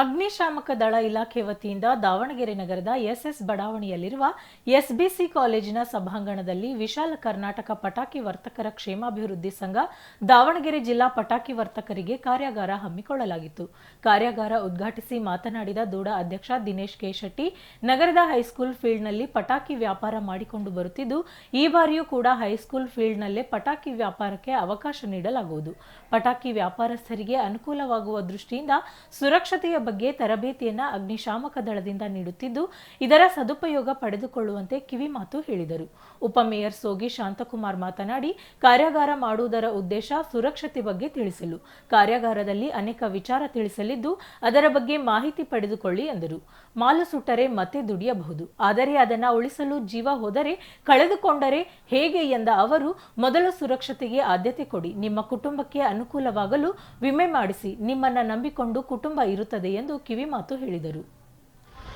ಅಗ್ನಿಶಾಮಕ ದಳ ಇಲಾಖೆ ವತಿಯಿಂದ ದಾವಣಗೆರೆ ನಗರದ ಎಸ್ಎಸ್ ಬಡಾವಣೆಯಲ್ಲಿರುವ ಎಸ್ಬಿಸಿ ಕಾಲೇಜಿನ ಸಭಾಂಗಣದಲ್ಲಿ ವಿಶಾಲ ಕರ್ನಾಟಕ ಪಟಾಕಿ ವರ್ತಕರ ಕ್ಷೇಮಾಭಿವೃದ್ಧಿ ಸಂಘ, ದಾವಣಗೆರೆ ಜಿಲ್ಲಾ ಪಟಾಕಿ ವರ್ತಕರಿಗೆ ಕಾರ್ಯಾಗಾರ ಹಮ್ಮಿಕೊಳ್ಳಲಾಗಿತ್ತು. ಕಾರ್ಯಾಗಾರ ಉದ್ಘಾಟಿಸಿ ಮಾತನಾಡಿದ ದೂಡ ಅಧ್ಯಕ್ಷ ದಿನೇಶ್ ಕೆ ಶೆಟ್ಟಿ ನಗರದ ಹೈಸ್ಕೂಲ್ ಫೀಲ್ಡ್ನಲ್ಲಿ ಪಟಾಕಿ ವ್ಯಾಪಾರ ಮಾಡಿಕೊಂಡು ಬರುತ್ತಿದ್ದು, ಈ ಬಾರಿಯೂ ಕೂಡ ಹೈಸ್ಕೂಲ್ ಫೀಲ್ಡ್ನಲ್ಲೇ ಪಟಾಕಿ ವ್ಯಾಪಾರಕ್ಕೆ ಅವಕಾಶ ನೀಡಲಾಗುವುದು. ಪಟಾಕಿ ವ್ಯಾಪಾರಸ್ಥರಿಗೆ ಅನುಕೂಲವಾಗುವ ದೃಷ್ಟಿಯಿಂದ ಸುರಕ್ಷತೆಯ ಬಗ್ಗೆ ತರಬೇತಿಯನ್ನು ಅಗ್ನಿಶಾಮಕ ದಳದಿಂದ ನೀಡುತ್ತಿದ್ದು, ಇದರ ಸದುಪಯೋಗ ಪಡೆದುಕೊಳ್ಳುವಂತೆ ಕಿವಿಮಾತು ಹೇಳಿದರು. ಉಪಮೇಯರ್ ಸೋಗಿ ಶಾಂತಕುಮಾರ್ ಮಾತನಾಡಿ, ಕಾರ್ಯಾಗಾರ ಮಾಡುವುದರ ಉದ್ದೇಶ ಸುರಕ್ಷತೆ ಬಗ್ಗೆ ತಿಳಿಸಲು, ಕಾರ್ಯಾಗಾರದಲ್ಲಿ ಅನೇಕ ವಿಚಾರ ತಿಳಿಸಲಿದ್ದು, ಅದರ ಬಗ್ಗೆ ಮಾಹಿತಿ ಪಡೆದುಕೊಳ್ಳಿ ಎಂದರು ಮಾಲು ಸುಟ್ಟರೆ ಮತ್ತೆ ದುಡಿಯಬಹುದು, ಆದರೆ ಅದನ್ನ ಉಳಿಸಲು ಜೀವ ಹೋದರೆ ಕಳೆದುಕೊಂಡರೆ ಹೇಗೆ ಎಂದ ಅವರು, ಮೊದಲು ಸುರಕ್ಷತೆಗೆ ಆದ್ಯತೆ ಕೊಡಿ, ನಿಮ್ಮ ಕುಟುಂಬಕ್ಕೆ ಅನುಕೂಲವಾಗಲು ವಿಮೆ ಮಾಡಿಸಿ, ನಿಮ್ಮನ್ನ ನಂಬಿಕೊಂಡು ಕುಟುಂಬ ಇರುತ್ತದೆ ಎಂದು ಕಿವಿಮಾತು ಹೇಳಿದರು.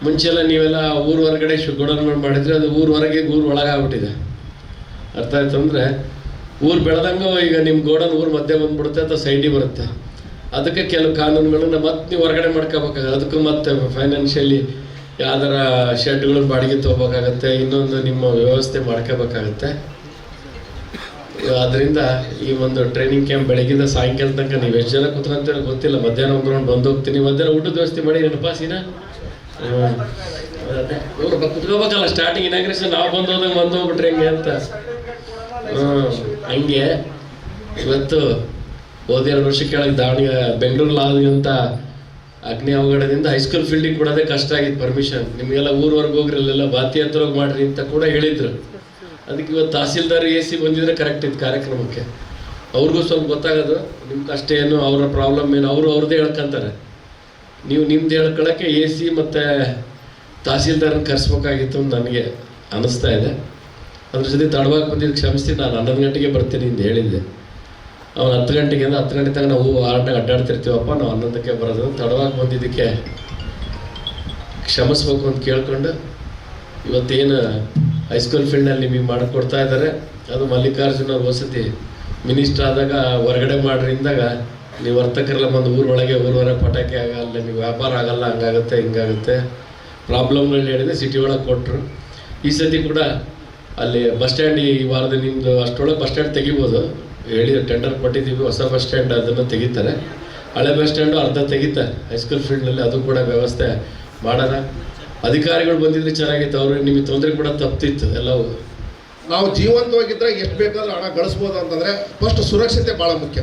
ಮುಂಚೆಲ್ಲ ನೀವೆಲ್ಲ ಊರ್ ಹೊರಗಡೆ ಶುಗಡನ್ಗಳು ಮಾಡಿದ್ರೆ ಅದು ಊರ್ ಹೊರಗೆ ಊರ್ ಒಳಗಾಗ್ಬಿಟ್ಟಿದೆ ಅರ್ಥ ಆಯ್ತು ಅಂದ್ರೆ ಊರ್ ಬೆಳೆದಂಗ ಈಗ ನಿಮ್ಮ ಗೋಡನ್ ಊರ್ ಮಧ್ಯೆ ಬಂದ್ಬಿಡುತ್ತೆ ಅಥವಾ ಸೈಡಿಗೆ ಬರುತ್ತೆ. ಅದಕ್ಕೆ ಕೆಲವು ಕಾನೂನುಗಳನ್ನ ಮತ್ತೆ ನೀವು ಹೊರಗಡೆ ಮಾಡ್ಕೋಬೇಕಾಗುತ್ತೆ. ಅದಕ್ಕೂ ಮತ್ತೆ ಫೈನಾನ್ಷಿಯಲಿ ಯಾವ್ದಾರ ಶೆಡ್ಗಳು ಬಾಡಿಗೆ ತೊಗೋಬೇಕಾಗತ್ತೆ, ಇನ್ನೊಂದು ನಿಮ್ಮ ವ್ಯವಸ್ಥೆ ಮಾಡ್ಕೋಬೇಕಾಗತ್ತೆ. ಅದರಿಂದ ಈ ಒಂದು ಟ್ರೈನಿಂಗ್ ಕ್ಯಾಂಪ್ ಬೆಳಗಿಂದ ಸಾಯಂಕಾಲ ತನಕ ನೀವು ಎಷ್ಟು ಜನ ಕೂತ್ಕೊಂತೀರ ಗೊತ್ತಿಲ್ಲ. ಮಧ್ಯಾಹ್ನ ಒಂದು ರೌಂಡ್ ಬಂದು ಹೋಗ್ತೀನಿ ಮಧ್ಯಾಹ್ನ ಊಟದ ವ್ಯವಸ್ಥೆ ಮಾಡಿ ಪಾಸಿನ ಕುತ್ಕೋಬೇಕಲ್ಲ ಸ್ಟಾರ್ಟಿಂಗ್ ಇನಾಗ್ರೇಷನ್ ನಾವು ಬಂದು ಹೋದಾಗ ಬಂದು ಹೋಗ್ಬಿಟ್ರಿ ಹೆಂಗೆ ಅಂತ. ಹಂಗೆ ಇವತ್ತು ಹೋದ ಎರಡು ವರ್ಷ ಕೆಳಗೆ ದಾವಣಗೆರೆ ಬೆಂಗಳೂರಲ್ಲಿ ಅಂತ ಅಗ್ನಿ ಅವಘಡದಿಂದ ಹೈಸ್ಕೂಲ್ ಫೀಲ್ಡಿಗೆ ಕೊಡೋದೇ ಕಷ್ಟ ಆಗಿತ್ತು ಪರ್ಮಿಷನ್ ನಿಮಗೆಲ್ಲ ಊರವರೆಗೆ ಹೋಗ್ರಿ, ಅಲ್ಲೆಲ್ಲ ಬಾತಿ ಹತ್ರ ಹೋಗಿ ಮಾಡ್ರಿ ಅಂತ ಕೂಡ ಹೇಳಿದ್ರು. ಅದಕ್ಕೆ ಇವತ್ತು ತಹಸೀಲ್ದಾರ್ ಎ ಸಿ ಬಂದಿದ್ರೆ ಕರೆಕ್ಟ್ ಇತ್ತು ಕಾರ್ಯಕ್ರಮಕ್ಕೆ. ಅವ್ರಿಗೂ ಸ್ವಲ್ಪ ಗೊತ್ತಾಗೋದು ನಿಮ್ಮ ಕಷ್ಟ ಏನು, ಅವರ ಪ್ರಾಬ್ಲಮ್ ಏನು, ಅವರು ಅವ್ರದ್ದೇ ಹೇಳ್ಕೊಂತಾರೆ. ನೀವು ನಿಮ್ದು ಹೇಳ್ಕೊಳಕ್ಕೆ ಎ ಸಿ ಮತ್ತು ತಹಸೀಲ್ದಾರನ್ನ ಕರೆಸ್ಬೇಕಾಗಿತ್ತು ಅಂತ ನನಗೆ ಅನ್ನಿಸ್ತಾ ಇದೆ. ಅದ್ರ ಜೊತೆ ತಡವಾಗಿ ಬಂದಿದ್ದು ಕ್ಷಮಿಸಿ ನಾನು ಹನ್ನೊಂದು ಗಂಟೆಗೆ ಬರ್ತೀನಿ ಅಂತ ಹೇಳಿದ್ದೆ. ಅವ್ನು ಹತ್ತು ಗಂಟೆಗೆ ಅಂದರೆ ಹತ್ತು ಗಂಟೆ ತನಕ ನಾವು ಆರ್ಡ್ನಾಗ ಅಡ್ಡಾಡ್ತಿರ್ತೀವಪ್ಪ, ನಾವು ಹನ್ನೊಂದಕ್ಕೆ ಬರೋದು. ತಡವಾಗಿ ಬಂದಿದ್ದಕ್ಕೆ ಕ್ಷಮಿಸ್ಬೇಕು ಅಂತ ಕೇಳ್ಕೊಂಡು ಇವತ್ತೇನು ಹೈಸ್ಕೂಲ್ ಫೀಲ್ಡ್ನಲ್ಲಿ ನಿಮಗೆ ಮಾಡಿಕೊಡ್ತಾ ಇದ್ದಾರೆ. ಅದು ಮಲ್ಲಿಕಾರ್ಜುನ ವಸತಿ ಮಿನಿಸ್ಟರ್ ಆದಾಗ ಹೊರಗಡೆ ಮಾಡ್ರಿ ಅಂದಾಗ ನೀವು ವರ್ತಕರೆಲ್ಲ ಬಂದು ಊರೊಳಗೆ ಊರೊಳಗೆ ಪಟಾಕಿ ಆಗಲ್ಲ, ನೀವು ವ್ಯಾಪಾರ ಆಗಲ್ಲ, ಹಂಗಾಗುತ್ತೆ, ಹಿಂಗಾಗುತ್ತೆ. ಪ್ರಾಬ್ಲಮ್ಗಳು ಹೇಳಿದ್ರೆ ಸಿಟಿ ಒಳಗೆ ಕೊಟ್ಟರು ಈ ಸತಿ ಕೂಡ ಅಲ್ಲಿ ಬಸ್ ಸ್ಟ್ಯಾಂಡ್ ಈ ವಾರದ ನಿಮ್ಮದು ಅಷ್ಟೊಳಗೆ ಬಸ್ ಸ್ಟ್ಯಾಂಡ್ ತೆಗಿಬೋದು. ಹೇಳಿ ಟೆಂಡರ್ ಕೊಟ್ಟಿದ್ದೀವಿ, ಹೊಸ ಬಸ್ ಸ್ಟ್ಯಾಂಡ್ ಅದನ್ನು ತೆಗಿತಾರೆ. ಹಳೆ ಬಸ್ ಸ್ಟ್ಯಾಂಡು ಅರ್ಧ ತೆಗಿತಾರೆ ಹೈಸ್ಕೂಲ್ ಫೀಲ್ಡ್ನಲ್ಲಿ ಅದು ಕೂಡ ವ್ಯವಸ್ಥೆ ಮಾಡೋಣ ಅಧಿಕಾರಿಗಳು ಬಂದಿದ್ರೆ ಚೆನ್ನಾಗಿತ್ತು. ಅವ್ರು ನಿಮಗೆ ತೊಂದರೆ ಕೂಡ ತಪ್ತಿತ್ತು ಎಲ್ಲವೂ. ನಾವು ಜೀವಂತವಾಗಿದ್ದರೆ ಎಷ್ಟು ಬೇಕಾದರೂ ಹಣ ಗಳಿಸ್ಬೋದು ಅಂತಂದರೆ ಫಸ್ಟ್ ಸುರಕ್ಷತೆ ಭಾಳ ಮುಖ್ಯ.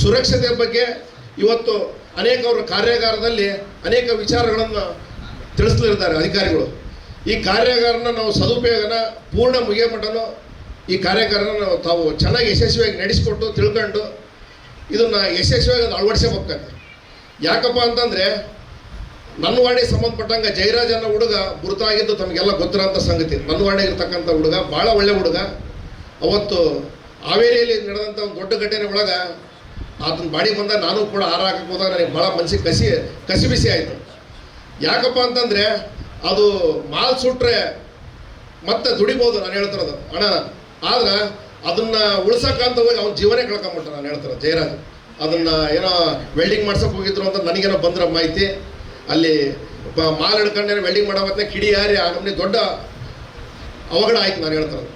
ಸುರಕ್ಷತೆ ಬಗ್ಗೆ ಇವತ್ತು ಅನೇಕ ಅವರ ಕಾರ್ಯಾಗಾರದಲ್ಲಿ ಅನೇಕ ವಿಚಾರಗಳನ್ನು ತಿಳಿಸ್ಲಿರ್ತಾರೆ ಅಧಿಕಾರಿಗಳು. ಈ ಕಾರ್ಯಾಗಾರನ ನಾವು ಸದುಪಯೋಗನ ಪೂರ್ಣ ಮುಗಿಯಮಟ್ಟನು ಈ ಕಾರ್ಯಾಗಾರನ ನಾವು ತಾವು ಚೆನ್ನಾಗಿ ಯಶಸ್ವಿಯಾಗಿ ನಡೆಸಿಕೊಟ್ಟು ತಿಳ್ಕೊಂಡು ಇದನ್ನು ಯಶಸ್ವಿಯಾಗಿ ಅದು ಅಳವಡಿಸಬೇಕಾಗ್ತದೆ. ಯಾಕಪ್ಪ ಅಂತಂದರೆ ನನ್ನ ವಾಣಿ ಸಂಬಂಧಪಟ್ಟಂಗೆ ಜಯರಾಜ್ ಅನ್ನೋ ಹುಡುಗ ಗುರುತಾಗಿದ್ದು ತಮಗೆಲ್ಲ ಗೊತ್ತಿರೋಂಥ ಸಂಗತಿ. ನನ್ನ ವಾಣಿ ಇರ್ತಕ್ಕಂಥ ಹುಡುಗ, ಭಾಳ ಒಳ್ಳೆ ಹುಡುಗ. ಅವತ್ತು ಹಾವೇರಿಯಲ್ಲಿ ನಡೆದಂಥ ಒಂದು ದೊಡ್ಡ ಘಟನೆ ಒಳಗೆ ಆತನ ಬಾಡಿ ಬಂದಾಗ ನಾನು ಕೂಡ ಹಾರ ಹಾಕಕ್ಕೆ ಹೋದಾಗ ನನಗೆ ಭಾಳ ಮನಸ್ಸಿಗೆ ಕಸಿ ಕಸಿ ಬಿಸಿ ಆಯಿತು. ಯಾಕಪ್ಪ ಅಂತಂದರೆ ಅದು ಮಾಲ್ ಸುಟ್ರೆ ಮತ್ತೆ ದುಡಿಬೋದು ನಾನು ಹೇಳ್ತಿರೋದು. ಹಣ ಆದ್ರೆ ಅದನ್ನ ಉಳ್ಸಕ್ಕಂತ ಹೋಗಿ ಅವ್ನ ಜೀವನೇ ಕಳ್ಕೊಂಬಿಟ್ಟ ನಾನು ಹೇಳ್ತಾರೆ ಜಯರಾಜ್. ಅದನ್ನ ಏನೋ ವೆಲ್ಡಿಂಗ್ ಮಾಡ್ಸಕ್ಕೆ ಹೋಗಿದ್ರು ಅಂತ ನನಗೇನೋ ಬಂದಿರೋ ಮಾಹಿತಿ. ಅಲ್ಲಿ ಮಾಲ್ ಹಿಡ್ಕೊಂಡೇನೆ ವೆಲ್ಡಿಂಗ್ ಮಾಡೋ ಕಿಡಿ ಯಾರಿ ಆ ನಮ್ನಿ ದೊಡ್ಡ ಅವಘಡ ಆಯ್ತು ನಾನು ಹೇಳ್ತಾರೆ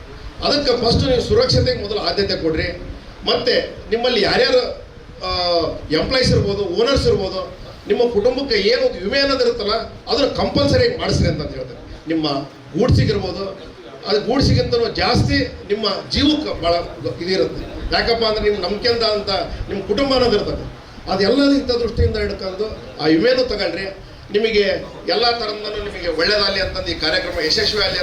ಅದಕ್ಕೆ ಫಸ್ಟ್ ನೀವು ಸುರಕ್ಷತೆಗೆ ಮೊದಲು ಆದ್ಯತೆ ಕೊಡ್ರಿ. ಮತ್ತೆ ನಿಮ್ಮಲ್ಲಿ ಯಾರ್ಯಾರು ಎಂಪ್ಲಾಯ್ಸ್ ಇರ್ಬೋದು ಓನರ್ಸ್ ಇರ್ಬೋದು, ನಿಮ್ಮ ಕುಟುಂಬಕ್ಕೆ ಏನು ವಿಮೆ ಅನ್ನೋದು ಇರುತ್ತಲ್ಲ, ಅದನ್ನು ಕಂಪಲ್ಸರಿ ಮಾಡಿಸ್ರಿ ಅಂತ ಹೇಳ್ತಾರೆ ನಿಮ್ಮ ಗೂಡ್ಸಿಗಿರ್ಬೋದು ಅದು ಗೂಡ್ಸಿಗಿಂತನೂ ಜಾಸ್ತಿ ನಿಮ್ಮ ಜೀವಕ್ಕೆ ಭಾಳ ಇದಿರುತ್ತೆ. ಯಾಕಪ್ಪ ಅಂದ್ರೆ ನಿಮ್ಮ ನಂಬಿಕೆ ಅಂತ ನಿಮ್ಮ ಕುಟುಂಬ ಅನ್ನೋದು ಇರ್ತದೆ. ಅದೆಲ್ಲದಿಂದ ದೃಷ್ಟಿಯಿಂದ ಹಿಡ್ಕೊಂಡು ಆ ವಿಮೆನೂ ತಗೊಳ್ರಿ. ನಿಮಗೆ ಎಲ್ಲ ಥರದಿಂದನೂ ನಿಮಗೆ ಒಳ್ಳೇದಾಗಲಿ ಅಂತಂದು ಈ ಕಾರ್ಯಕ್ರಮ ಯಶಸ್ವಿ ಆಗಲಿ